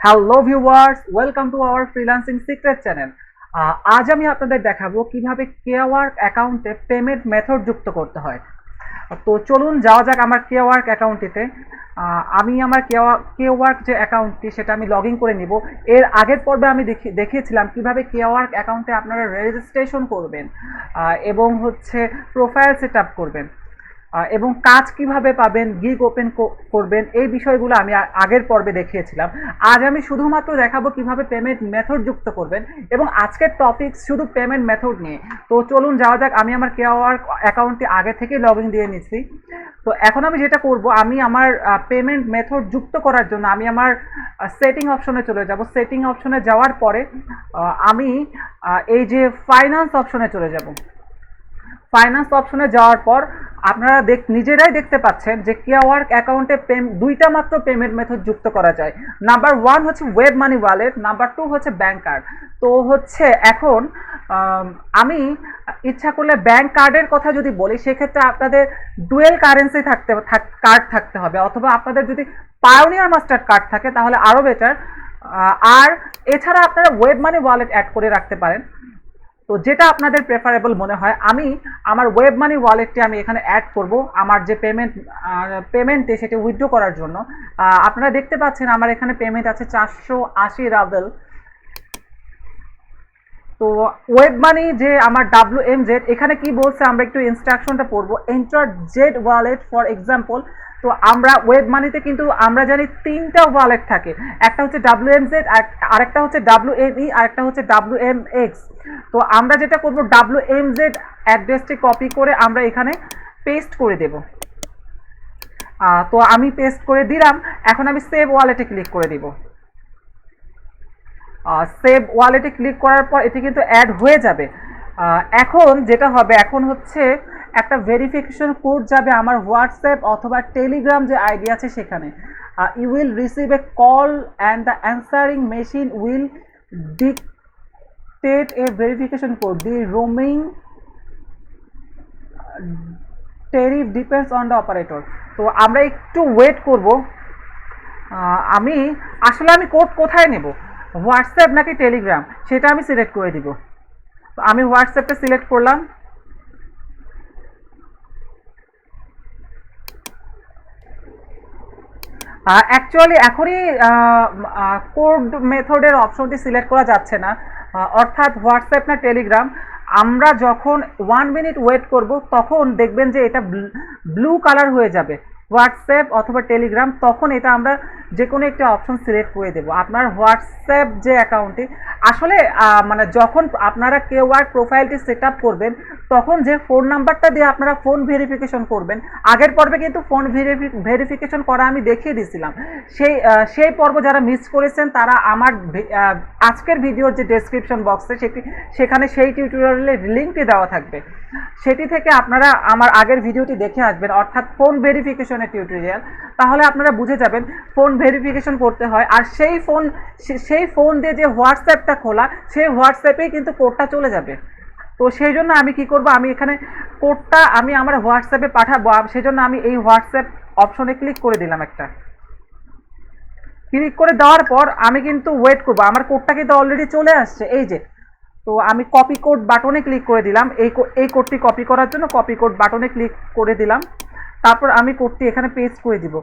Hello viewers welcome to our freelancing secret channel আজ আমি আপনাদের দেখাবো কীভাবে কেওয়ার্ক অ্যাকাউন্টে পেমেন্ট মেথড যুক্ত করতে হয়। তো চলুন যাওয়া যাক আমার কেওয়ার্ক অ্যাকাউন্টটিতে আমি আমার কেওয়ার্ক যে অ্যাকাউন্টটি সেটা আমি লগ করে নিব। এর আগের পর্বে আমি দেখি, দেখিয়েছিলাম কীভাবে কেওয়ার্ক অ্যাকাউন্টে আপনারা রেজিস্ট্রেশন করবেন এবং হচ্ছে প্রোফাইল সেট করবেন। এবং কাজ কীভাবে পাবেন গিগ ওপেন করবেন, এই বিষয়গুলো আমি আগের পর্বে দেখিয়েছিলাম। আজ আমি শুধুমাত্র দেখাবো কীভাবে পেমেন্ট মেথড যুক্ত করবেন এবং আজকের টপিক শুধু পেমেন্ট মেথড নিয়ে। তো চলুন যাওয়া যাক, আমি আমার কেওয়ার অ্যাকাউন্টটি আগে থেকে লগ ইন দিয়ে নিচ্ছি তো এখন আমি যেটা করব, আমি আমার পেমেন্ট মেথড যুক্ত করার জন্য আমি আমার সেটিং অপশনে চলে যাব। সেটিং অপশনে যাওয়ার পরে আমি এই যে ফাইন্যান্স অপশনে চলে যাব। ফাইন্যান্স অপশনে যাওয়ার পর আপনারা দেখ, নিজেরাই দেখতে পাচ্ছেন যে কেওয়ার্ক অ্যাকাউন্টে পেম দুইটা মাত্র পেমেন্ট মেথড যুক্ত করা যায়। নাম্বার ওয়ান হচ্ছে web money wallet number two হচ্ছে ব্যাঙ্ক কার্ড তো হচ্ছে এখন, আমি ইচ্ছা করলে ব্যাংক কার্ডের কথা যদি বলি, সেক্ষেত্রে আপনাদের ডুয়েল কারেন্সি থাকতে কার্ড থাকতে হবে। অথবা আপনাদের যদি পায়োনিয়ার মাস্টার কার্ড থাকে, তাহলে আরও বেটার আর এছাড়া আপনারা ওয়েব মানি ওয়ালেট অ্যাড করে রাখতে পারেন। তো যেটা আপনাদের প্রেফারেবল মনে হয়, আমি আমার ওয়েব মানি ওয়ালেটটি আমি এখানে অ্যাড করব, আমার যে পেমেন্ট পেমেন্টে সেটা উইথড্র করার জন্য। আপনারা দেখতে পাচ্ছেন আমার এখানে পেমেন্ট আছে চারশো আশি রাভেল তো ওয়েব মানি যে আমার ডাব্লিউ এম জেড এখানে কি বলছে, আমরা একটু ইনস্ট্রাকশনটা পড়ব। Enter Z wallet for example তো আমরা ওয়েব মানিতে কিন্তু আমরা জানি তিনটা ওয়ালেট থাকে। একটা হচ্ছে ডাব্লিউ এম জেড আরেকটা হচ্ছে ডাব্লিউ এম ই আরেকটা হচ্ছে ডাব্লিউ এম এক্স তো আমরা যেটা করব ডাব্লিউ এম জেড অ্যাড্রেসটি কপি করে আমরা এখানে পেস্ট করে দেব। তো আমি পেস্ট করে দিলাম, এখন আমি সেভ ওয়ালেটে ক্লিক করে দিব। সেভ ওয়ালেটে ক্লিক করার পর এটি কিন্তু অ্যাড হয়ে যাবে। এখন যেটা হবে, এখন হচ্ছে একটা ভেরিফিকেশন কোড যাবে আমার হোয়াটসঅ্যাপ অথবা টেলিগ্রাম যে আইডি আছে সেখানে। You will receive a call and the answering machine will dictate a verification code the roaming tariff depends on the operator তো আমরা একটু ওয়েট করব। আমি, আসলে আমি কোড কোথায় নেব? হোয়াটসঅ্যাপ নাকি টেলিগ্রাম সেটা আমি সিলেক্ট করে দিব। তো আমি হোয়াটসঅ্যাপটা সিলেক্ট করলাম। অ্যাকচুয়ালি এখনই কোড মেথডের অপশনটি সিলেক্ট করা যাচ্ছে না। অর্থাৎ হোয়াটসঅ্যাপ না টেলিগ্রাম আমরা যখন ওয়ান মিনিট ওয়েট করব, তখন দেখবেন যে এটা ব্লু কালার হয়ে যাবে। হোয়াটসঅ্যাপ অথবা টেলিগ্রাম তখন এটা আমরা যে কোনো একটা অপশন সিলেক্ট করে দেবো। আপনার হোয়াটসঅ্যাপ যে অ্যাকাউন্টটি আসলে মানে যখন আপনারা কেউ আর প্রোফাইলটি সেট করবেন, তখন যে ফোন নাম্বারটা দিয়ে আপনারা ফোন ভেরিফিকেশন করবেন, আগের পর্বে কিন্তু ফোন ভেরিফিকেশন করা আমি দেখিয়ে দিয়েছিলাম সেই সেই পর্ব যারা মিস করেছেন, তারা আমার আজকের ভিডিওর যে ডেসক্রিপশন বক্সে সেটি, সেখানে সেই টিউটোরিয়ালের লিঙ্কটি দেওয়া থাকবে। সেটি থেকে আপনারা আমার আগের ভিডিওটি দেখে আসবেন, অর্থাৎ ফোন ভেরিফিকেশনের টিউটোরিয়াল তাহলে আপনারা বুঝে যাবেন ফোন ভেরিফিকেশন করতে হয়। আর সেই ফোন সেই ফোন দিয়ে যে হোয়াটসঅ্যাপটা খোলা, সেই হোয়াটসঅ্যাপেই কিন্তু কোডটা চলে যাবে। তো সেই জন্য আমি কি করব? আমি এখানে কোডটা আমি আমার হোয়াটসঅ্যাপে পাঠাবো। সেই জন্য আমি এই হোয়াটসঅ্যাপ অপশনে ক্লিক করে দিলাম একটা। ক্লিক করে দেওয়ার পর আমি কিন্তু ওয়েট করব। আমার কোডটা কিন্তু অলরেডি চলে আসছে। এই যে, তো আমি কপি কোড বাটনে ক্লিক করে দিলাম। এই এই কোডটি কপি করার জন্য কপি কোড বাটনে ক্লিক করে দিলাম। তারপর আমি কোডটি এখানে পেস্ট করে দিব।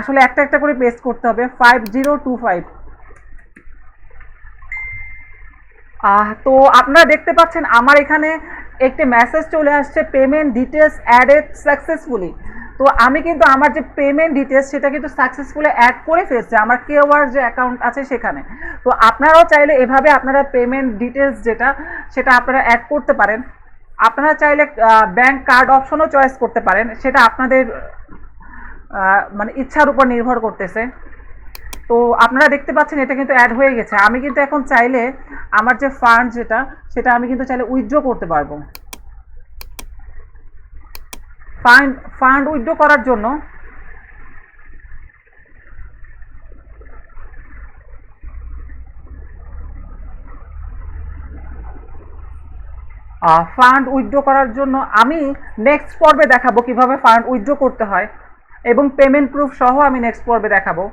আসলে একটা একটা করে পেস্ট করতে হবে। ফাইভ জিরো টু ফাইভ তো আপনারা দেখতে পাচ্ছেন, আমার এখানে একটি মেসেজ চলে আসছে পেমেন্ট ডিটেলস অ্যাডেড সাকসেসফুলি তো আমি কিন্তু আমার যে পেমেন্ট ডিটেলস সেটা কিন্তু সাকসেসফুলি অ্যাড করে ফেলছে, আমার কেওয়ার যে অ্যাকাউন্ট আছে সেখানে। তো আপনারাও চাইলে এভাবে আপনারা পেমেন্ট ডিটেলস যেটা, সেটা আপনারা অ্যাড করতে পারেন। আপনারা চাইলে ব্যাংক কার্ড অপশনও চয়েস করতে পারেন। সেটা আপনাদের মানে ইচ্ছার উপর নির্ভর করতেছে। তো আপনারা দেখতে পাচ্ছেন, এটা কিন্তু অ্যাড হয়ে গেছে। আমি কিন্তু এখন চাইলে আমার যে ফান্ড যেটা, সেটা আমি কিন্তু চাইলে উইথড্র করতে পারব। ফান্ড ফান্ড উইথড্র করার জন্য ফান্ড উইথড্র করার জন্য আমি নেক্সট পর্বে দেখাবো কীভাবে ফান্ড উইথড্র করতে হয় এবং পেমেন্ট প্রুফ সহ আমি নেক্সট পর্বে দেখাবো।